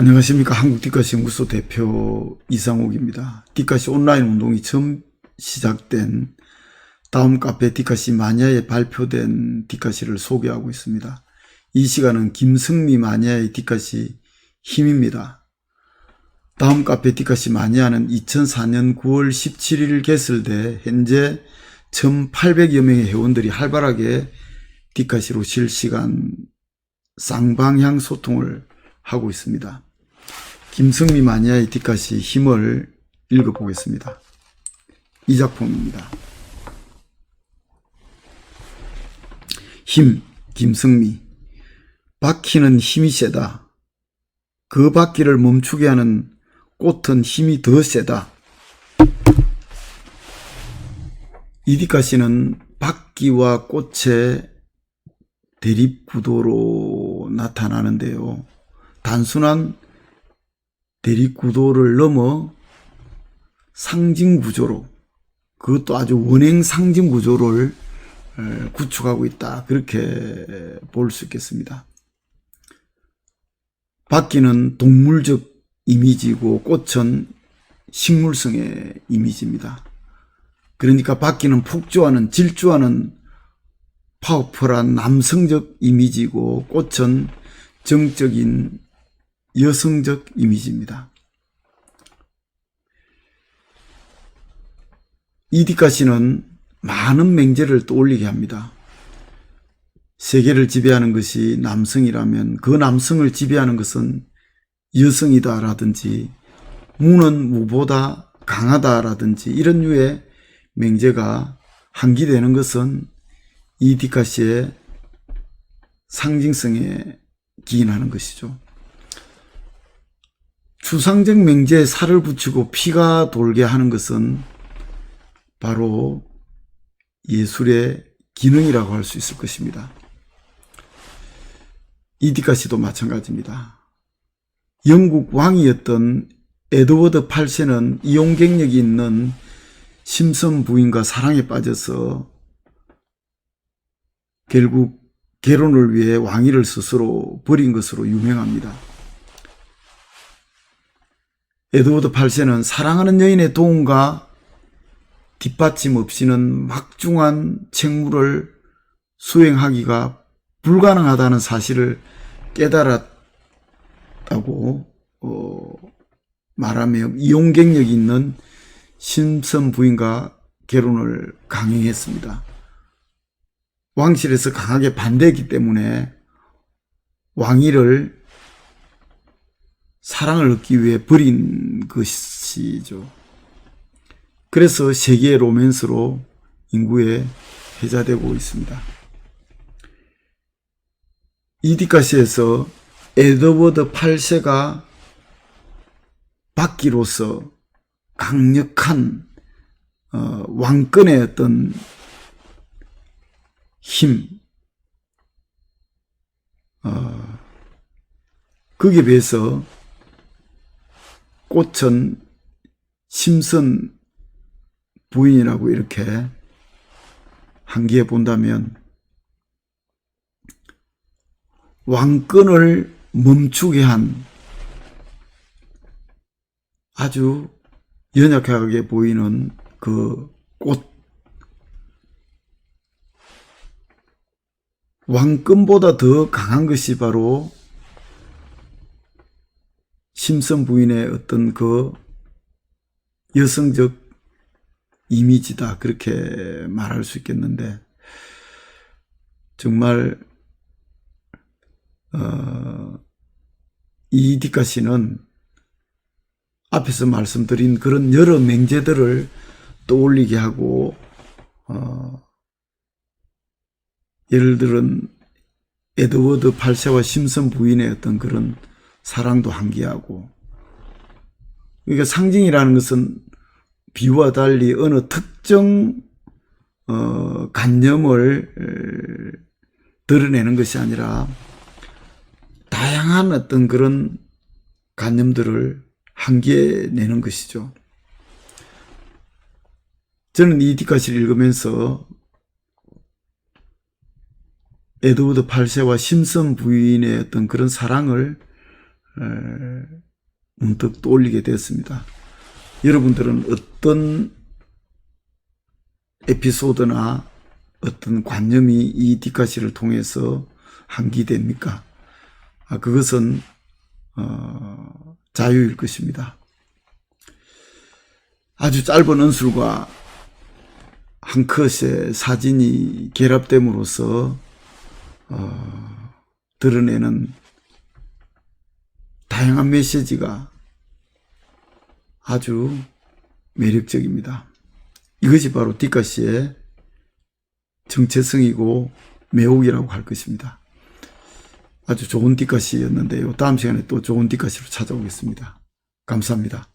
안녕하십니까. 한국디카시 연구소 대표 이상옥입니다. 디카시 온라인 운동이 처음 시작된 다음 카페 디카시 마니아에 발표된 디카시를 소개하고 있습니다. 이 시간은 김승미 마니아의 디카시 힘입니다. 다음 카페 디카시 마니아는 2004년 9월 17일 개설돼 현재 1800여 명의 회원들이 활발하게 디카시로 실시간 쌍방향 소통을 하고 있습니다. 김승미 마니아의 디카시 힘을 읽어보겠습니다. 이 작품입니다. 힘, 김승미. 바퀴는 힘이 세다. 그 바퀴를 멈추게 하는 꽃은 힘이 더 세다. 이디카시는 바퀴와 꽃의 대립 구도로 나타나는데요. 단순한 대립 구도를 넘어 상징 구조로 그것도 아주 원행 상징 구조를 에, 구축하고 있다. 그렇게 볼 수 있겠습니다. 바퀴는 동물적 이미지고 꽃은 식물성의 이미지입니다. 그러니까 바퀴는 폭주하는 질주하는 파워풀한 남성적 이미지고 꽃은 정적인 여성적 이미지입니다. 이디카 씨는 많은 맹제를 떠올리게 합니다. 세계를 지배하는 것이 남성이라면 그 남성을 지배하는 것은 여성이다라든지 무는 무보다 강하다라든지 이런 류의 맹제가 한기되는 것은 이디카 씨의 상징성에 기인하는 것이죠. 추상적 맹제에 살을 붙이고 피가 돌게 하는 것은 바로 예술의 기능이라고 할 수 있을 것입니다. 이디카 씨도 마찬가지입니다. 영국 왕이었던 에드워드 8세는 이용 경력이 있는 심선 부인과 사랑에 빠져서 결국 결혼을 위해 왕위를 스스로 버린 것으로 유명합니다. 에드워드 8세는 사랑하는 여인의 도움과 뒷받침 없이는 막중한 책무를 수행하기가 불가능하다는 사실을 깨달았다고 어, 말하며 이용 경력이 있는 심선 부인과 결혼을 강행했습니다. 왕실에서 강하게 반대했기 때문에 왕위를 사랑을 얻기 위해 버린 것이죠. 그래서 세계의 로맨스로 인구에 회자되고 있습니다. 이디카시에서 에드워드 8세가 바퀴로서 강력한 어, 왕권의 어떤 힘, 어, 거기에 비해서 꽃은 심선 부인이라고 이렇게 한기에 본다면 왕권을 멈추게 한 아주 연약하게 보이는 그 꽃. 왕권보다 더 강한 것이 바로 심선 부인의 어떤 그 여성적 이미지다. 그렇게 말할 수 있겠는데, 정말, 어, 이디카 씨는 앞에서 말씀드린 그런 여러 맹제들을 떠올리게 하고, 어, 예를 들은 에드워드 8세와 심슨 부인의 어떤 그런 사랑도 한기하고, 그러니까 상징이라는 것은 비유와 달리 어느 특정 어, 관념을 드러내는 것이 아니라 다양한 어떤 그런 관념들을 한계내는 것이죠. 저는 이 뒷가시를 읽으면서 에드워드 8세와 심슨 부인의 어떤 그런 사랑을 문득 떠올리게 되었습니다. 여러분들은 어떤 에피소드나 어떤 관념이 이 뒷가시를 통해서 한기됩니까? 아, 그것은 어, 자유일 것입니다. 아주 짧은 언술과 한 컷의 사진이 결합됨으로써 어, 드러내는 다양한 메시지가 아주 매력적입니다. 이것이 바로 뒷가시의 정체성이고 매혹이라고 할 것입니다. 아주 좋은 뒷가시였는데요. 다음 시간에 또 좋은 뒷가시로 찾아오겠습니다. 감사합니다.